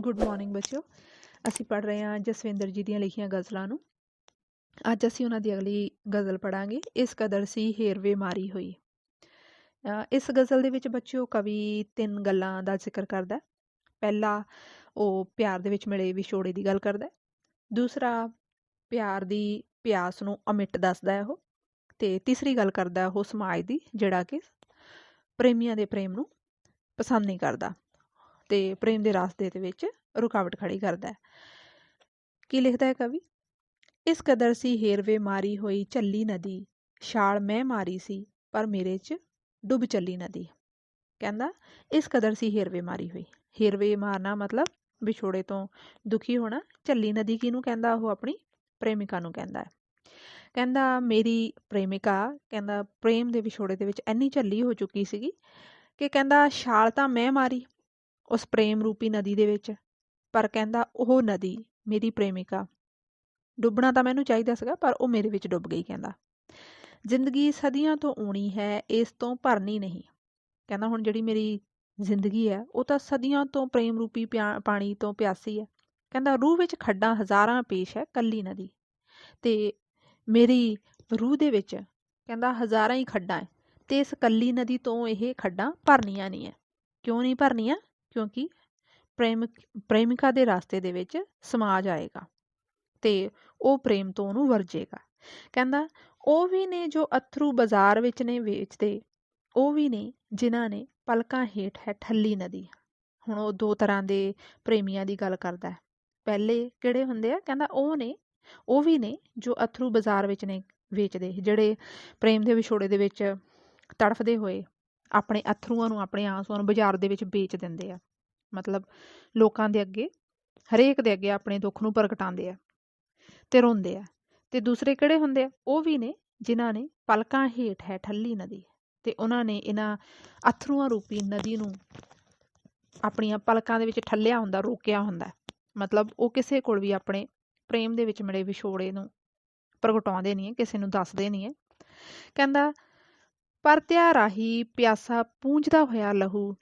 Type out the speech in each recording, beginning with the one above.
Good morning ਬੱਚਿਓ। ਅਸੀਂ ਪੜ੍ਹ ਰਹੇ ਹਾਂ ਜਸਵਿੰਦਰ ਜੀ ਦੀਆਂ ਲਿਖੀਆਂ ਗਜ਼ਲਾਂ ਨੂੰ। ਅੱਜ ਅਸੀਂ ਉਹਨਾਂ ਦੀ ਅਗਲੀ ਗਜ਼ਲ ਪੜਾਂਗੇ ਇਸ ਕਦਰ ਸੀ ਹੇਰਵੇ ਮਾਰੀ ਹੋਈ। ਇਸ ਗਜ਼ਲ ਦੇ ਵਿੱਚ ਬੱਚਿਓ ਕਵੀ ਤਿੰਨ ਗੱਲਾਂ ਦਾ ਜ਼ਿਕਰ ਕਰਦਾ ਪਹਿਲਾ, ਉਹ ਪਿਆਰ ਦੇ ਵਿੱਚ ਮਿਲੇ ਵਿਛੋੜੇ ਦੀ ਗੱਲ ਕਰਦਾ ਦੂਸਰਾ, ਪਿਆਰ ਦੀ ਪਿਆਸ ਨੂੰ ਅਮਿਟ ਦੱਸਦਾ ਹੈ ਉਹ। ਤੇ ਤੀਸਰੀ ਗੱਲ ਕਰਦਾ ਉਹ ਸਮਾਜ ਦੀ, ਜਿਹੜਾ ਕਿ ਪ੍ਰੇਮੀਆਂ ਦੇ ਪ੍ਰੇਮ ਨੂੰ ਪਸੰਦ ਨਹੀਂ ਕਰਦਾ। ਤੇ ਪ੍ਰੇਮ ਦੇ ਰਾਸਤੇ ਦੇ ਵਿੱਚ ਰੁਕਾਵਟ ਖੜੀ ਕਰਦਾ ਹੈ। ਕੀ ਲਿਖਦਾ ਹੈ ਕਵੀ? ਇਸ ਕਦਰ ਸੀ ਹੇਰਵੇ ਮਾਰੀ ਹੋਈ ਝੱਲੀ ਨਦੀ, ਛਾਲ ਮੈਂ ਮਾਰੀ ਸੀ ਪਰ ਮੇਰੇ 'ਚ ਡੁੱਬ ਚੱਲੀ ਨਦੀ। ਕਹਿੰਦਾ, ਇਸ ਕਦਰ ਸੀ ਹੇਰਵੇ ਮਾਰੀ ਹੋਈ। ਹੇਰਵੇ ਮਾਰਨਾ ਮਤਲਬ ਵਿਛੋੜੇ ਤੋਂ ਦੁਖੀ ਹੋਣਾ। ਝੱਲੀ ਨਦੀ ਕਿਹਨੂੰ ਕਹਿੰਦਾ? ਉਹ ਆਪਣੀ ਪ੍ਰੇਮਿਕਾ ਨੂੰ ਕਹਿੰਦਾ ਹੈ। ਕਹਿੰਦਾ, ਮੇਰੀ ਪ੍ਰੇਮਿਕਾ, ਕਹਿੰਦਾ, ਪ੍ਰੇਮ ਦੇ ਵਿਛੋੜੇ ਦੇ ਵਿੱਚ ਇੰਨੀ ਝੱਲੀ ਹੋ ਚੁੱਕੀ ਸੀਗੀ ਕਿ ਕਹਿੰਦਾ, ਛਾਲ ਤਾਂ ਮੈਂ ਮਾਰੀ ਉਸ ਪ੍ਰੇਮ ਰੂਪੀ ਨਦੀ ਦੇ ਵਿੱਚ। ਪਰ ਕਹਿੰਦਾ, ਉਹ ਨਦੀ, ਮੇਰੀ ਪ੍ਰੇਮਿਕਾ। ਡੁੱਬਣਾ ਤਾਂ ਮੈਨੂੰ ਚਾਹੀਦਾ ਸੀਗਾ, ਪਰ ਉਹ ਮੇਰੇ ਵਿੱਚ ਡੁੱਬ ਗਈ, ਕਹਿੰਦਾ। ਜ਼ਿੰਦਗੀ ਸਦੀਆਂ ਤੋਂ ਊਣੀ ਹੈ, ਇਸ ਤੋਂ ਭਰਨੀ ਨਹੀਂ। ਕਹਿੰਦਾ, ਹੁਣ ਜਿਹੜੀ ਮੇਰੀ ਜ਼ਿੰਦਗੀ ਹੈ, ਉਹ ਤਾਂ ਸਦੀਆਂ ਤੋਂ ਪ੍ਰੇਮ ਰੂਪੀ ਪਿਆ- ਪਾਣੀ ਤੋਂ ਪਿਆਸੀ ਹੈ। ਕਹਿੰਦਾ, ਰੂਹ ਵਿੱਚ ਖੱਡਾਂ ਹਜ਼ਾਰਾਂ ਪੇਸ਼ ਹੈ, ਕੱਲੀ ਨਦੀ। ਤੇ ਮੇਰੀ ਰੂਹ ਦੇ ਵਿੱਚ, ਕਹਿੰਦਾ, ਹਜ਼ਾਰਾਂ ਹੀ ਖੱਡਾਂ ਹੈ, ਤੇ ਇਸ ਕੱਲੀ ਨਦੀ ਤੋਂ ਇਹ ਖੱਡਾਂ ਭਰਨੀਆਂ ਨਹੀਂ ਹੈ। ਕਿਉਂ ਨਹੀਂ ਭਰਨੀਆਂ? ਕਿਉਂਕਿ ਪ੍ਰੇਮਿਕ ਪ੍ਰੇਮਿਕਾ ਦੇ ਰਸਤੇ ਦੇ ਵਿੱਚ ਸਮਾਜ ਆਏਗਾ ਅਤੇ ਉਹ ਪ੍ਰੇਮ ਤੋਂ ਉਹਨੂੰ ਵਰਜੇਗਾ। ਕਹਿੰਦਾ, ਉਹ ਵੀ ਨੇ ਜੋ ਅਥਰੂ ਬਾਜ਼ਾਰ ਵਿੱਚ ਨੇ ਵੇਚਦੇ, ਉਹ ਵੀ ਨੇ ਜਿਨ੍ਹਾਂ ਨੇ ਪਲਕਾਂ ਹੇਠ ਹੈ ਠੱਲੀ ਨਦੀ। ਹੁਣ ਉਹ ਦੋ ਤਰ੍ਹਾਂ ਦੇ ਪ੍ਰੇਮੀਆਂ ਦੀ ਗੱਲ ਕਰਦਾ ਹੈ। ਪਹਿਲੇ ਕਿਹੜੇ ਹੁੰਦੇ ਆ? ਕਹਿੰਦਾ, ਉਹ ਨੇ, ਉਹ ਵੀ ਨੇ ਜੋ ਅਥਰੂ ਬਾਜ਼ਾਰ ਵਿੱਚ ਨੇ ਵੇਚਦੇ, ਜਿਹੜੇ ਪ੍ਰੇਮ ਦੇ ਵਿਛੋੜੇ ਦੇ ਵਿੱਚ ਤੜਫਦੇ ਹੋਏ ਆਪਣੇ ਅਥਰੂਆਂ ਨੂੰ, ਆਪਣੇ ਆਂਸੂਆਂ ਨੂੰ ਬਾਜ਼ਾਰ ਦੇ ਵਿੱਚ ਵੇਚ ਦਿੰਦੇ ਆ। ਮਤਲਬ ਲੋਕਾਂ ਦੇ ਅੱਗੇ, ਹਰੇਕ ਦੇ ਅੱਗੇ ਆਪਣੇ ਦੁੱਖ ਨੂੰ ਪ੍ਰਗਟਾਉਂਦੇ ਆ ਤੇ ਰੋਂਦੇ ਆ। ਤੇ ਦੂਸਰੇ ਕਿਹੜੇ ਹੁੰਦੇ ਆ? ਉਹ ਵੀ ਨੇ, ਜਿਨ੍ਹਾਂ ਨੇ ਪਲਕਾਂ ਹੇਠ ਹੈ ਠੱਲੀ ਨਦੀ ਤੇ ਉਹਨਾਂ ਨੇ ਇਹਨਾਂ ਅਥਰੂਆਂ ਰੂਪੀ ਨਦੀ ਨੂੰ ਆਪਣੀਆਂ ਪਲਕਾਂ ਦੇ ਵਿੱਚ ਠੱਲਿਆ ਹੁੰਦਾ, ਰੋਕਿਆ ਹੁੰਦਾ। ਮਤਲਬ ਉਹ ਕਿਸੇ ਕੋਲ ਵੀ ਆਪਣੇ ਪ੍ਰੇਮ ਦੇ ਵਿੱਚ ਮਿਲੇ ਵਿਛੋੜੇ ਨੂੰ ਪ੍ਰਗਟਾਉਂਦੇ ਨਹੀਂ ਹੈ, ਕਿਸੇ ਨੂੰ ਦੱਸਦੇ ਨਹੀਂ ਹੈ। ਕਹਿੰਦਾ ਪਰਤਿਆ ਰਾਹੀ ਪਿਆਸਾ ਪੂੰਝਦਾ ਹੋਇਆ ਲਹੂ।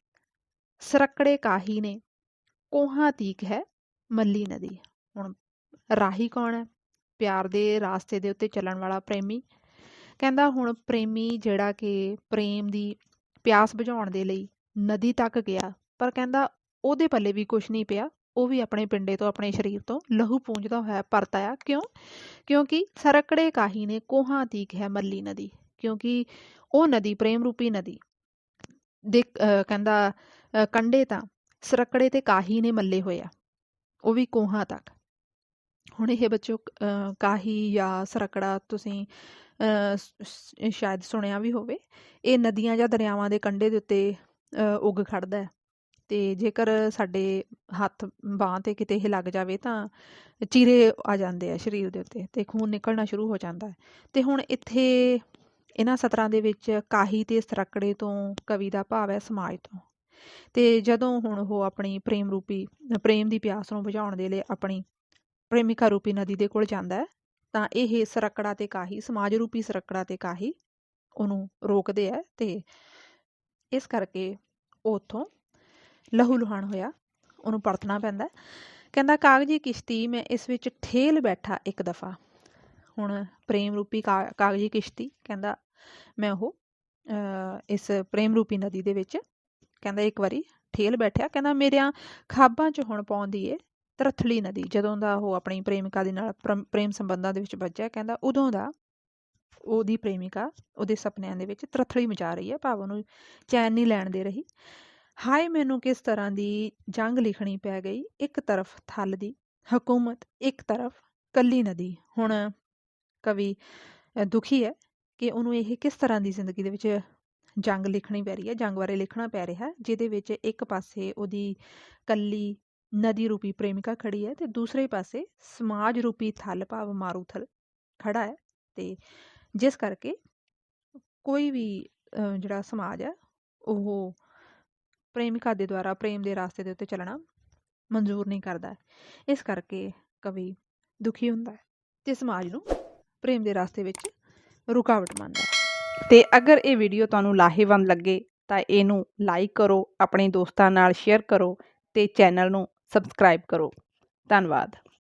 ਸਰਕੜੇ ਕਾਹੀ ਨੇ। ਕੋਹਾਂ ਤੀਕ ਹੈ ਮੱਲੀ ਨਦੀ। ਹੁਣ ਰਾਹੀ ਕੌਣ ਹੈ? ਪਿਆਰ ਦੇ ਰਾਸਤੇ ਦੇ ਉੱਤੇ ਚੱਲਣ ਵਾਲਾ ਪ੍ਰੇਮੀ। ਕਹਿੰਦਾ ਹੁਣ ਪ੍ਰੇਮੀ ਜਿਹੜਾ ਕਿ ਪ੍ਰੇਮ ਦੀ ਪਿਆਸ ਬੁਝਾਉਣ ਦੇ ਲਈ ਨਦੀ ਤੱਕ ਗਿਆ, ਪਰ ਕਹਿੰਦਾ ਉਹਦੇ ਪੱਲੇ ਵੀ ਕੁਝ ਨਹੀਂ ਪਿਆ। ਉਹ ਵੀ ਆਪਣੇ ਪਿੰਡੇ ਤੋਂ, ਆਪਣੇ ਸਰੀਰ ਤੋਂ ਲਹੂ ਪੂੰਝਦਾ ਹੋਇਆ ਪਰਤ ਆਇਆ। ਕਿਉਂ? ਕਿਉਂਕਿ ਸਰਕੜੇ ਕਾਹੀ ਨੇ, ਕੋਹਾਂ ਤੀਕ ਹੈ ਮੱਲੀ ਨਦੀ। ਕਿਉਂਕਿ ਉਹ ਨਦੀ, ਪ੍ਰੇਮ ਰੂਪੀ ਨਦੀ ਦੇ ਕਹਿੰਦਾ, ਅਹ ਤਾਂ ਸਰਕੜੇ ਤੇ ਕਾਹੀ ਨੇ ਮੱਲੇ ਹੋਇਆ ਉਹ ਵੀ ਕੋਹਾਂ ਤੱਕ। ਹੁਣ ਇਹ ਬੱਚੋ ਕਾਹੀ ਜਾਂ ਸਰਕੜਾ ਤੁਸੀਂ ਸ਼ਾਇਦ ਸੁਣਿਆ ਵੀ ਹੋਵੇ, ਇਹ ਨਦੀਆਂ ਜਾਂ ਦਰਿਆਵਾਂ ਦੇ ਕੰਢੇ ਦੇ ਉੱਤੇ, ਅਹ ਉੱਗ ਖੜਦਾ ਹੈ ਤੇ ਜੇਕਰ ਸਾਡੇ ਹੱਥ ਬਾਂਹ ਤੇ ਕਿਤੇ ਇਹ ਲੱਗ ਜਾਵੇ ਤਾਂ ਚੀਰੇ ਆ ਜਾਂਦੇ ਆ ਸਰੀਰ ਦੇ ਉੱਤੇ ਤੇ ਖੂਨ ਨਿਕਲਣਾ ਸ਼ੁਰੂ ਹੋ ਜਾਂਦਾ ਹੈ। ਤੇ ਹੁਣ ਇੱਥੇ ਇਹਨਾਂ ਸਤਰਾਂ ਦੇ ਵਿੱਚ ਕਾਹੀ ਤੇ ਸਰਕੜੇ ਤੋਂ ਕਵੀ ਦਾ ਭਾਵ ਹੈ ਸਮਾਜ ਤੋਂ। ਤੇ ਜਦੋਂ ਹੁਣ ਉਹ ਆਪਣੀ ਪ੍ਰੇਮ ਰੂਪੀ, ਪ੍ਰੇਮ ਦੀ ਪਿਆਸ ਨੂੰ ਬੁਝਾਉਣ ਦੇ ਲਈ ਆਪਣੀ ਪ੍ਰੇਮਿਕਾ ਰੂਪੀ ਨਦੀ ਦੇ ਕੋਲ ਜਾਂਦਾ ਹੈ, ਤਾਂ ਇਹ ਸਰਕੜਾ ਤੇ ਕਾਹੀ, ਸਮਾਜ ਰੂਪੀ ਸਰਕੜਾ ਤੇ ਕਾਹੀ ਉਹਨੂੰ ਰੋਕਦੇ ਆ ਤੇ ਇਸ ਕਰਕੇ ਉਹ ਉੱਥੋਂ ਲਹੂ ਲੁਹਾਨ ਹੋਇਆ, ਉਹਨੂੰ ਪਰਤਣਾ ਪੈਂਦਾ ਕਹਿੰਦਾ, ਕਾਗਜੀ ਕਿਸ਼ਤੀ, ਮੈਂ ਇਸ ਵਿੱਚ ਠੇਲ ਬੈਠਾ ਇੱਕ ਦਫਾ। ਹੁਣ ਪ੍ਰੇਮ ਰੂਪੀ ਕਾ- ਕਾਗਜੀ ਕਿਸ਼ਤੀ ਕਹਿੰਦਾ ਮੈਂ ਉਹ ਅਹ, ਇਸ ਪ੍ਰੇਮ ਰੂਪੀ ਨਦੀ ਦੇ ਵਿੱਚ ਕਹਿੰਦਾ ਇੱਕ ਵਾਰੀ ਠੇਲ ਬੈਠਿਆ ਕਹਿੰਦਾ ਮੇਰਿਆਂ ਖਾਬਾਂ 'ਚ ਹੁਣ ਪਾਉਂਦੀ ਏ ਤਰਥਲੀ ਨਦੀ ਜਦੋਂ ਦਾ ਉਹ ਆਪਣੀ ਪ੍ਰੇਮਿਕਾ ਦੇ ਨਾਲ ਪ੍ਰੇਮ ਸੰਬੰਧਾਂ ਦੇ ਵਿੱਚ ਵੱਜਿਆ ਕਹਿੰਦਾ ਉਦੋਂ ਦਾ ਉਹਦੀ ਪ੍ਰੇਮਿਕਾ ਉਹਦੇ ਸੁਪਨਿਆਂ ਦੇ ਵਿੱਚ ਤਰਥਲੀ ਮਚਾ ਰਹੀ ਹੈ ਭਾਵ ਉਹਨੂੰ ਚੈਨ ਨਹੀਂ ਲੈਣ ਦੇ ਰਹੀ। ਹਾਏ ਮੈਨੂੰ ਕਿਸ ਤਰ੍ਹਾਂ ਦੀ ਜੰਗ ਲਿਖਣੀ ਪੈ ਗਈ ਇੱਕ ਤਰਫ ਥਲ ਦੀ ਹਕੂਮਤ ਇੱਕ ਤਰਫ ਕੱਲੀ ਨਦੀ। ਹੁਣ ਕਵੀ ਦੁਖੀ ਹੈ ਕਿ ਉਹਨੂੰ ਇਹ ਕਿਸ ਤਰ੍ਹਾਂ ਦੀ ਜ਼ਿੰਦਗੀ ਦੇ ਵਿੱਚ ਜੰਗ ਲਿਖਣੀ ਪੈ ਰਹੀ ਹੈ, ਜੰਗ ਬਾਰੇ ਲਿਖਣਾ ਪੈ ਰਿਹਾ ਜਿਹਦੇ ਵਿੱਚ ਇੱਕ ਪਾਸੇ ਉਹਦੀ ਕੱਲੀ ਨਦੀ ਰੂਪੀ ਪ੍ਰੇਮਿਕਾ ਖੜੀ ਹੈ ਤੇ ਦੂਸਰੇ ਪਾਸੇ ਸਮਾਜ ਰੂਪੀ ਥਲ ਭਾਵ ਮਾਰੂਥਲ ਖੜਾ ਹੈ ਤੇ ਜਿਸ ਕਰਕੇ ਕੋਈ ਵੀ ਜਿਹੜਾ ਸਮਾਜ ਹੈ, ਉਹ ਪ੍ਰੇਮਿਕਾ ਦੇ ਦੁਆਰਾ ਪ੍ਰੇਮ ਦੇ ਰਾਸਤੇ ਦੇ ਉੱਤੇ ਚੱਲਣਾ ਮਨਜ਼ੂਰ ਨਹੀਂ ਕਰਦਾ ਇਸ ਕਰਕੇ ਕਵੀ ਦੁਖੀ ਹੁੰਦਾ ਹੈ ਤੇ ਸਮਾਜ ਨੂੰ ਪ੍ਰੇਮ ਦੇ ਰਸਤੇ ਵਿੱਚ ਰੁਕਾਵਟ ਮੰਨਦਾ ਹੈ। ਤੇ ਅਗਰ ਇਹ ਵੀਡੀਓ ਤੁਹਾਨੂੰ ਲਾਹੇਵੰਦ ਲੱਗੇ, ਤਾਂ ਇਹਨੂੰ ਲਾਈਕ ਕਰੋ, ਆਪਣੇ ਦੋਸਤਾਂ ਨਾਲ ਸ਼ੇਅਰ ਕਰੋ ਤੇ ਚੈਨਲ ਨੂੰ ਸਬਸਕ੍ਰਾਈਬ ਕਰੋ। ਧੰਨਵਾਦ।